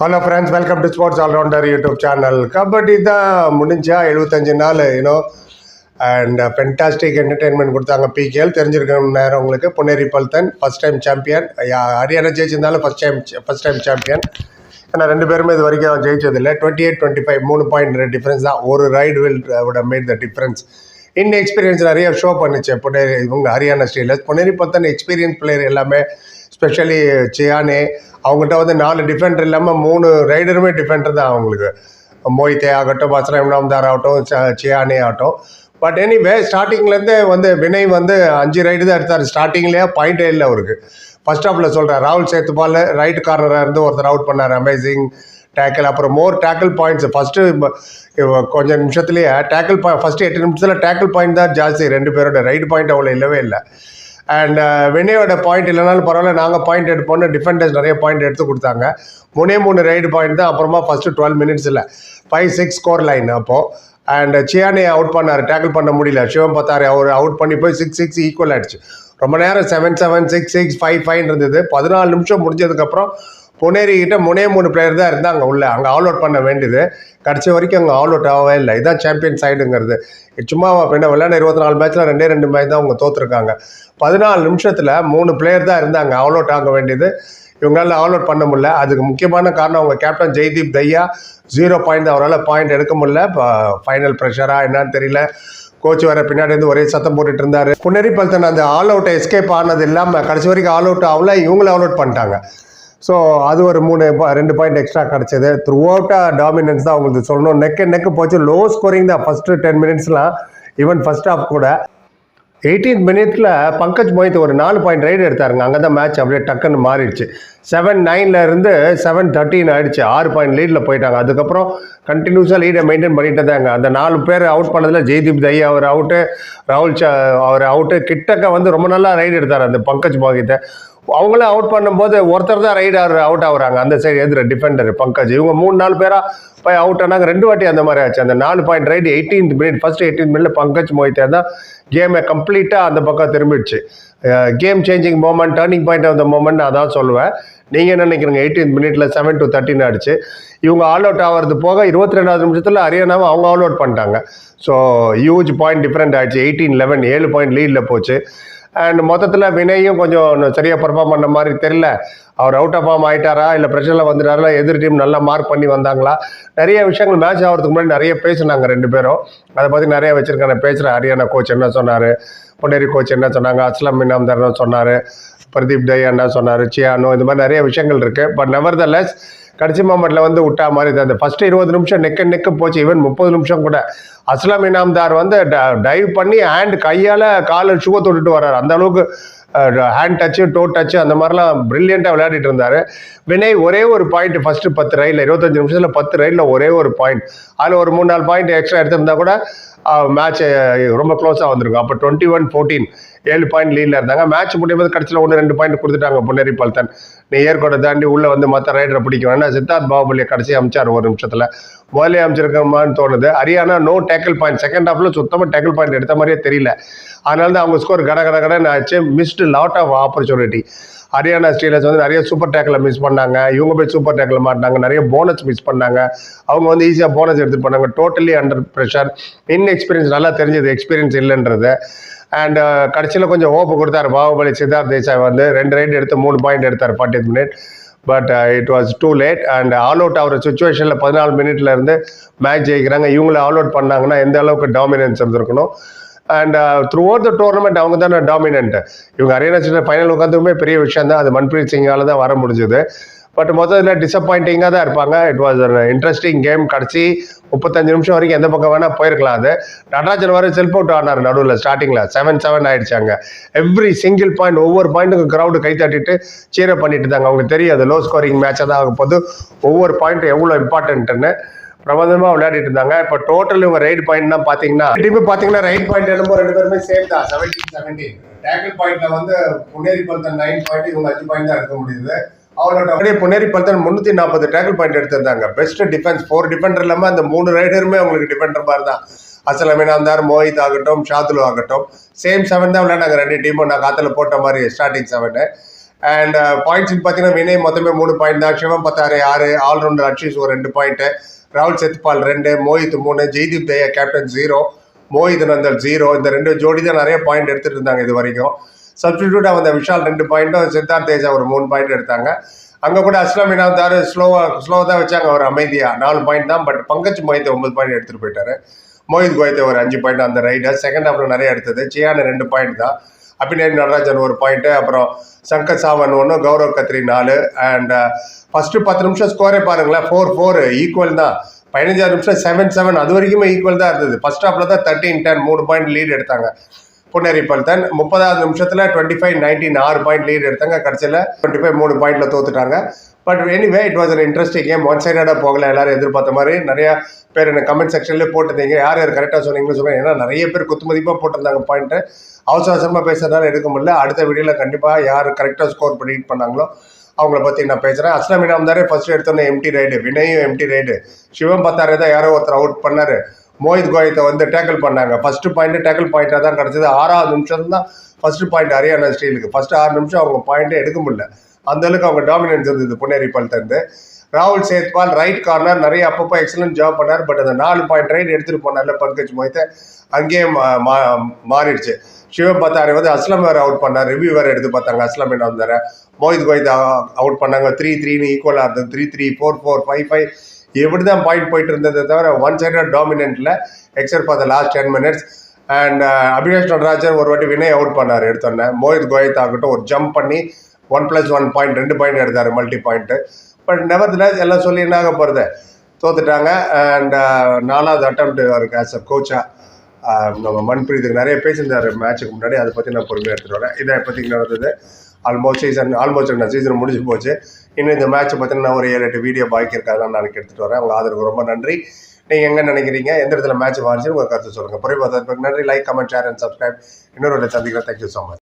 Hello friends welcome to sports allrounder YouTube channel kabaddi தான் முடிஞ்சா எழுபத்தஞ்சு நாள் you know and fantastic entertainment கொடுத்தாங்க பிகேஎல் தெரிஞ்சிருக்கணும் நேரம் உங்களுக்கு. Puneri Paltan first time champion Haryana ஜெயிச்சிருந்தாலும் first time first time champion ஏன்னா ரெண்டு பேருமே இது வரைக்கும் ஜெயிச்சதில்லை. டுவெண்ட்டி எயிட் டுவெண்ட்டி ஃபைவ் மூணு பாயிண்ட் டிஃப்ரென்ஸ் தான். ஒரு ரைடு வில் விட made the difference in experience நிறைய ஷோ பண்ணுச்சு. புனேரி இவங்க Haryana Steelers Puneri Paltan experience player எல்லாமே. ஸ்பெஷலி சியானே அவங்ககிட்ட வந்து நாலு டிஃபெண்டர் இல்லாமல் மூணு ரைடருமே டிஃபெண்டர் தான் அவங்களுக்கு. மொய்தே ஆகட்டும் அஸ்ரம் நாம்தார் ஆகட்டும் ச- சியானே ஆகட்டும். பட் எனிவே ஸ்டார்டிங்லேருந்தே வந்து வினய் வந்து அஞ்சு ரைடு தான் எடுத்தார். ஸ்டார்டிங்லேயே பாயிண்டே இல்லை அவருக்கு. ஃபர்ஸ்ட் ஆஃபில் சொல்கிறேன் ராகுல் சேத்துபால் ரைட் கார்னராக இருந்து ஒருத்தர் அவுட் பண்ணார் அமேசிங் டேக்கிள் அப்புறம் மோர் டேக்கிள் பாயிண்ட்ஸ் ஃபஸ்ட்டு கொஞ்சம் நிமிஷத்துலேயே டேக்கிள் பாயிண்ட் ஃபஸ்ட்டு எட்டு நிமிஷத்தில் டேக்கிள் பாயிண்ட் தான் ஜாஸ்தி. ரெண்டு பேரோட ரைடு பாயிண்ட் அவ்வளோ இல்லவே இல்லை. அண்ட் uh, வினயோட பாயிண்ட் இல்லைனாலும் பரவாயில்ல. நாங்கள் பாயிண்ட் எடுப்போம்னு டிஃபெண்டர்ஸ் நிறைய பாயிண்ட் எடுத்து கொடுத்தாங்க. மூணே மூணு ரைடு பாயிண்ட் தான். அப்புறமா ஃபஸ்ட்டு டுவெல் மினிட்ஸில் ஃபைவ் சிக்ஸ் ஸ்கோர் லைன் அப்போது அண்ட் சியானே அவுட் பண்ணார். டேக்கிள் பண்ண முடியல. சிவம் பார்த்தாரு. அவர் அவுட் பண்ணி போய் சிக்ஸ் சிக்ஸ் ஈக்குவல் ஆயிடுச்சு. ரொம்ப நேரம் seven seven six six five five இருந்தது. பதினாலு நிமிஷம் முடிஞ்சதுக்கப்புறம் புனேரி கிட்ட முனே மூணு பிளேயர் தான் இருந்தாங்க உள்ள. அங்கே ஆல் அவுட் பண்ண வேண்டியது. கடைசி வரைக்கும் அங்கே ஆல் அவுட் ஆகவே இல்லை. இதுதான் சாம்பியன் சைடுங்கிறது சும்மா என்ன விளையாட இருபத்தி நாலு மேட்ச்சில் ரெண்டே ரெண்டு மேட்ச் தான் அவங்க தோற்றுருக்காங்க பதினாலு நிமிஷத்தில் மூணு பிளேயர் தான் இருந்தாங்க. ஆல் அவுட் ஆக வேண்டியது. இவங்களால ஆல் அவுட் பண்ண முடியல. அதுக்கு முக்கியமான காரணம் அவங்க captain Jaideep Dahiya. Zero point அவரால் பாயிண்ட் எடுக்க முடியல. ஃபைனல் ப்ரெஷராக என்னன்னு தெரியல. கோச் வர பின்னாடி இருந்து ஒரே சத்தம் போட்டுட்டு இருந்தார். புனேரி பல்தன் அந்த ஆல் அவுட்டை எஸ்கேப் ஆனது இல்லாமல் கடைசி வரைக்கும் ஆல் அவுட் ஆகல. இவங்களும் ஆல் அவுட் பண்ணிட்டாங்க. ஸோ அது ஒரு மூணு ரெண்டு பாயிண்ட் எக்ஸ்ட்ரா கிடச்சிது. த்ரூ அவுட்டாக டாமினன்ஸ் தான் அவங்களுக்கு சொல்லணும். நெக்கு நெக்கு போச்சு. லோ ஸ்கோரிங் தான். ஃபஸ்ட்டு டென் மினிட்ஸ்லாம் ஈவன் ஃபர்ஸ்ட் ஹாஃப் கூட. எயிட்டீன் மினிட்ல பங்கஜ் மொய்த் ஒரு நாலு பாயிண்ட் ரைடு எடுத்தாருங்க. அங்கே தான் மேட்ச் அப்படியே டக்குன்னு மாறிடுச்சு. செவன் நைன்ல இருந்து செவன் தேர்ட்டின் ஆயிடுச்சு. ஆறு பாயிண்ட் லீடில் போயிட்டாங்க. அதுக்கப்புறம் கண்டினியூஸாக லீடை மெயின்டைன் பண்ணிட்டு தாங்க அந்த நாலு பேர் அவுட் பண்ணதில் ஜெய்தீப் தை அவர் அவுட்டு ராகுல் சா அவர் அவுட்டு கிட்டக்க வந்து ரொம்ப நல்லா ரைடு எடுத்தார் அந்த பங்கஜ் மோகித்தை அவங்களும் அவுட் பண்ணும்போது ஒருத்தர் தான் ரைடு அவுட் ஆகுறாங்க. அந்த சைடு எதிர டிஃபெண்டர் பங்கஜ். இவங்க மூணு நாலு பேரா போய் அவுட் ஆனாங்க. ரெண்டு வாட்டி அந்த மாதிரி ஆச்சு. அந்த நாலு point raid eighteenth minute first eighteen மினிட்ல பங்கஜ் மோஹித்தே தான் கேமை கம்ப்ளீட்டாக அந்த பக்கம் திரும்பிடுச்சு. Game changing moment turning point of the moment அதான் சொல்லுவேன். நீங்கள் என்ன நினைக்கிறீங்க? எயிட்டீன் மினிட்ல செவன் டு தேர்ட்டின் ஆடிச்சு இவங்க ஆல் அவுட் ஆகிறது போக இருபத்தி ரெண்டாவது நிமிஷத்தில் ஹரியானாவை அவங்க ஆல் அவுட் பண்ணிட்டாங்க. ஸோ ஹியூஜ் பாயிண்ட் டிஃப்ரெண்ட் ஆயிடுச்சு எயிட்டீன் லெவன் ஏழு பாயிண்ட் லீடில் போச்சு. அண்ட் மொத்தத்தில் வினயும் கொஞ்சம் சரியாக பர்ஃபார்ம் பண்ண மாதிரி தெரியல. அவர் அவுட் ஆஃப் ஃபார்ம் ஆயிட்டாரா? இல்லை பிரச்சனை வந்துட்டாரா? எதிர் டீம் நல்லா மார்க் பண்ணி வந்தாங்களா? நிறைய விஷயங்கள் மேட்ச் ஆகிறதுக்கு முன்னாடி நிறைய பேசினாங்க ரெண்டு பேரும். அதை பற்றி நிறைய வச்சுருக்காங்க பேசுகிற ஹரியானா கோச் என்ன சொன்னார்? பொன்னேரி கோச் என்ன சொன்னாங்க? அஸ்லம் இனாம்தர் சொன்னார். பிரதீப் தயா என்ன சொன்னார்? சியானோ இந்த மாதிரி நிறைய விஷயங்கள் இருக்குது பட் நெவர் த லெஸ் கடைசி மாமட்டில் வந்து விட்டா மாதிரி தான். அந்த ஃபஸ்ட்டு இருபது நிமிஷம் நெக்க நெக்க போச்சு. ஈவன் முப்பது நிமிஷம் கூட. அஸ்லாம் இனாம்தார் வந்து டைவ் பண்ணி ஹேண்ட் கையால் காலை ஷூவை தொட்டுட்டு வர்றாரு. அந்த அளவுக்கு ஹேண்ட் டச்சு டோ டச்சு அந்த மாதிரிலாம் பிரில்லியண்ட்டாக விளையாடிட்டு இருந்தார். வினய் ஒரே ஒரு பாயிண்ட் ஃபஸ்ட்டு பத்து ரயிலில் இருபத்தஞ்சு நிமிஷத்தில் பத்து ரயிலில் ஒரே ஒரு பாயிண்ட் அதில் ஒரு மூணு நாலு பாயிண்ட் எக்ஸ்ட்ரா எடுத்திருந்தா கூட மேட்ச் ரொம்ப க்ளோஸாக வந்திருக்கும். அப்போ டுவெண்ட்டி ஒன் ஃபோர்டீன் ஏழு பாயிண்ட் லீடில் இருந்தாங்க. மேட்ச் முடியும் போது கடைசியில் ஒன்று ரெண்டு பாயிண்ட் கொடுத்துட்டாங்க பொன்னேரி பல்தன். நீ ஏற்கோட்டை தாண்டி உள்ளே வந்து மற்ற ரைடரை பிடிக்கும் ஏன்னா சித்தார்த் பாகுபலியை கடைசி அமைச்சார் ஒரு நிமிஷத்தில். முதலே அமைச்சிருக்கமான்னு தோணுது. Haryana no tackle point second ஹாஃபில் சுத்தமாக டேக்கிள் பாயிண்ட் எடுத்த மாதிரியே தெரியல. அதனால தான் அவங்க ஸ்கோர் கட கட கடன்னு ஆச்சு. Missed lot of opportunity Haryana Steelers வந்து நிறைய சூப்பர் டேக்கில் மிஸ் பண்ணாங்க. இவங்க போய் சூப்பர் டேக்கில் மாட்டினாங்க. நிறைய போனஸ் மிஸ் பண்ணாங்க. அவங்க வந்து ஈஸியாக போனஸ் எடுத்து பண்ணாங்க totally under pressure in experience நல்லா தெரிஞ்சது. எக்ஸ்பீரியன்ஸ் இல்லைன்றது. அண்ட் uh, கடைசியில் கொஞ்சம் ஓப்பு கொடுத்தாரு பாகுபலி சித்தார்த் தேசாய் வந்து. ரெண்டு ரைட் எடுத்து மூணு பாயிண்ட் எடுத்தார் forty minute but it was too late and all out ஆகிற சுச்சுவேஷனில் பதினாலு மினிட்லேருந்து மேட்ச் ஜெயிக்கிறாங்க. இவங்கள ஆல் அவுட் பண்ணாங்கன்னா எந்த அளவுக்கு டாமினன்ஸ் இருந்திருக்கணும்? And throughout the tournament அவங்க தான் டாமினன்ட் இவங்க ஹரியானா ஸ்டேட் ஃபைனல் உட்காந்துமே பெரிய விஷயம் தான். அது மன்பிரீத் சிங்கால தான் வர முடிஞ்சது. பட் மொத்தத்தில் டிசப்பாயிண்டிங்காக தான் இருப்பாங்க. இட் வாஸ் இன்ட்ரெஸ்டிங் கேம் கடைசி முப்பத்தஞ்சு நிமிஷம் வரைக்கும் எந்த பக்கம் வேணால் போயிருக்கலாம் அது. நடராஜன் வரை செல்ஃப் அவுட் ஆனார் நடுவில் ஸ்டார்டிங்கில் செவன் செவன் ஆயிடுச்சாங்க எவ்ரி சிங்கிள் பாயிண்ட் ஒவ்வொரு பாயிண்ட்டுக்கும் க்ரௌடு கை தட்டிட்டு சீரை பண்ணிட்டு இருந்தாங்க. அவங்களுக்கு தெரியும் அது லோ ஸ்கோரிங் மேட்சாக தான் ஆகும் போது ஒவ்வொரு பாயிண்ட்டும் எவ்வளோ இம்பார்ட்டன்ட்டுன்னு பிரபந்தமாக விளையாடிட்டு இருந்தாங்க. இப்போ டோட்டல் இவங்க ரைட் பாயிண்ட் தான் பார்த்தீங்கன்னா திரும்பி பார்த்தீங்கன்னா ரைட் பாயிண்ட் என்னமோ ரெண்டு பேருமே சேம் தான். செவன்டீன் செவன்டீன் டேக்கிள் பாயிண்ட்ல வந்து புனேரி பல்தன் நைன் பாயிண்ட் இவங்க அஞ்சு பாயிண்ட் தான் எடுக்க முடியுது. அவரோட அப்படியே புனேரி பல்தன் முந்நூற்றி நாற்பது டேக்கிள் பாயிண்ட் எடுத்திருந்தாங்க. பெஸ்ட் டிஃபென்ஸ் ஃபோர் டிஃபெண்டர் இல்லாமல் அந்த மூணு ரைடருமே அவங்களுக்கு டிஃபெண்டர் மாதிரி தான். அசலமீன் அந்தார் மோஹித் ஆகட்டும் ஷாதுலு ஆகட்டும். சேம் செவன் தான் விளையாண்டாங்க ரெண்டு டீமும் நான் காத்துல போட்ட மாதிரி ஸ்டார்டிங் செவனு அண்ட் பாயிண்ட்ஸ் பார்த்தீங்கன்னா வினய் மொத்தமே மூணு பாயிண்ட் தான். சிவம் பத்தாறு ஆறு ஆல்ரவுண்டர் அட்ஷீஸ் ஒரு ரெண்டு பாயிண்ட்டு ராகுல் செத்பால் ரெண்டு மோஹித் மூணு Jaideep Dahiya captain zero Mohit Nandal zero இந்த ரெண்டு ஜோடி தான் நிறைய பாயிண்ட் எடுத்துட்டு இருந்தாங்க இது வரைக்கும். சப்ஸ்டிடியூட்டாக வந்த விஷால் ரெண்டு பாயிண்ட்டும் சித்தார்த் தேஜா ஒரு மூணு பாயிண்ட் எடுத்தாங்க. அங்கே கூட அஸ்லாம் இனாந்தாரு ஸ்லோவாக ஸ்லோவாக தான் வச்சாங்க அவர் அமைதியாக நாலு பாயிண்ட் தான் பட் பங்கஜ் மோஹித் ஒன்பது பாயிண்ட் எடுத்துகிட்டு போயிட்டாரு. மோஹித் கோயத்தை ஒரு அஞ்சு பாயிண்ட் அந்த ரைடர் செகண்ட் ஹாஃபில் நிறைய எடுத்தது. சியான ரெண்டு பாயிண்ட் தான். அபிநய் நடராஜன் ஒரு பாயிண்ட்டு அப்புறம் சங்கர் சாவன் ஒன்று கௌரவ் கத்ரி நாலு அண்ட் ஃபஸ்ட்டு uh, பத்து நிமிஷம் ஸ்கோரே பாருங்களேன். ஃபோர் ஃபோர் ஈக்குவல் தான். பதினஞ்சாறு நிமிஷம் செவன் செவன் அது வரைக்குமே ஈக்குவல் தான் இருந்தது. ஃபர்ஸ்ட் ஹாஃப்ல தான் தேர்ட்டின் டென் மூணு பாயிண்ட் லீட் எடுத்தாங்க. புன்னேரி பல்தன். முப்பதாவது நிமிஷத்தில் டுவெண்ட்டி ஃபைவ் நைன்டீன் ஆறு பாயிண்ட் லீட் எடுத்தாங்க. கடைசியில் டுவெண்ட்டி ஃபைவ் மூணு பாயிண்ட்ல தோத்துட்டாங்க. But anyway it was an interesting game one சைடாக போகல எல்லாரும் எதிர்பார்த்த மாதிரி. நிறைய பேர் எனக்கு கமெண்ட் செக்ஷன்லேயே போட்டிருந்தீங்க. யார் யார் கரெக்டாக சொன்னீங்கன்னு சொல்லுங்கள் ஏன்னா நிறைய பேர் குத்துமதிப்பாக போட்டிருந்தாங்க பாயிண்ட்டு அவசர அவசரமாக பேசுறதுனால எடுக்க முடியல. அடுத்த வீடியோவில் கண்டிப்பாக யார் கரெக்டாக ஸ்கோர் பண்ணிட்டு பண்ணாங்களோ அவங்கள பற்றி நான் பேசுகிறேன் அஸ்லாம் இனாம்தாரே ஃபஸ்ட்டு எடுத்தோன்னே எம்டி ரைடு வினயும் எம்டி ரைடு சிவம் பத்தாரே தான் யாரோ ஒருத்தர் அவுட் பண்ணார். மோஹித் கோயத்தை வந்து டேக்கிள் பண்ணாங்க. ஃபஸ்ட்டு பாயிண்ட்டு டேக்கிள் பாயிண்ட்டாக தான் கிடச்சிது. ஆறாவது நிமிஷம் தான் ஃபஸ்ட்டு பாயிண்ட் ஹரியானா ஸ்டீலுக்கு ஃபஸ்ட்டு ஆறு நிமிஷம் அவங்க பாயிண்ட்டே எடுக்க முடியல. அந்த அளவுக்கு அவங்க டாமினன்ஸ் இருந்தது புனேரி பல்தந்து ராகுல் சேத்பால் ரைட் கார்னர் நிறைய அப்பப்போ எக்ஸலன்ட் ஜாப் பண்ணார். பட் அந்த நாலு பாயிண்ட் ரைட் எடுத்துகிட்டு போனார்ல பங்கஜ் மோஹித்தை அங்கேயே மா- மா- மாறிடுச்சு. சிவம் பத்தாரை வந்து அஸ்லம் வேறு அவுட் பண்ணார். ரிவ்யூ வேறு எடுத்து பார்த்தாங்க அஸ்லம் என்ன வந்தார். மோஹித் கோயத் அவுட் பண்ணாங்க. த்ரீ த்ரீன்னு ஈக்குவலாக இருந்தது. Three three four four five five எப்படி தான் பாயிண்ட் போயிட்டு இருந்ததை தவிர one sided டாமினன்ட்டில் except for the last ten minutes and Abinesh Nadarajan ஒரு வாட்டி வினய் அவுட் பண்ணார் எடுத்தோன்னே மோஹித் கோயத் ஆகட்டும் ஒரு ஜம்ப் பண்ணி ஒன் ப்ளஸ் ஒன் பாயிண்ட் ரெண்டு பாயிண்ட் எடுத்தார் மல்டி பாயிண்ட்டு பட் நெவர்தில் எல்லாம் சொல்லி என்னாக போகிறது தோத்துட்டாங்க. அண்ட் uh, நாலாவது அட்டம்ப்ட் அவருக்கு ஆஸ் அ கோச்சாக நம்ம மன்பிரீத்துக்கு நிறைய பேசியிருந்தார் மேட்ச்சுக்கு முன்னாடி. அதை பற்றி நான் பொறுமையாக எடுத்துகிட்டு வரேன். இதை பற்றி நடந்தது. ஆல்மோஸ்ட் சீசன் ஆல்மோஸ்ட் நான் சீசன் முடிஞ்சு போச்சு. இன்னும் இந்த மேட்ச்சை பற்றி நான் ஒரு ஏழு எட்டு வீடியோ பாக்கி இருக்காதான் நான் எடுத்துகிட்டு வரேன். உங்கள் ஆதரவுக்கு ரொம்ப நன்றி. நீங்கள் எங்கே நினைக்கிறீங்க? எந்த இடத்துல மேட்ச் வாரிச்சு உங்கள் கருத்து சொல்லுங்கள் புரியும் நன்றி. Like comment share and subscribe இன்னொரு சந்திக்கிறேன் தேங்க்யூ ஸோ மச்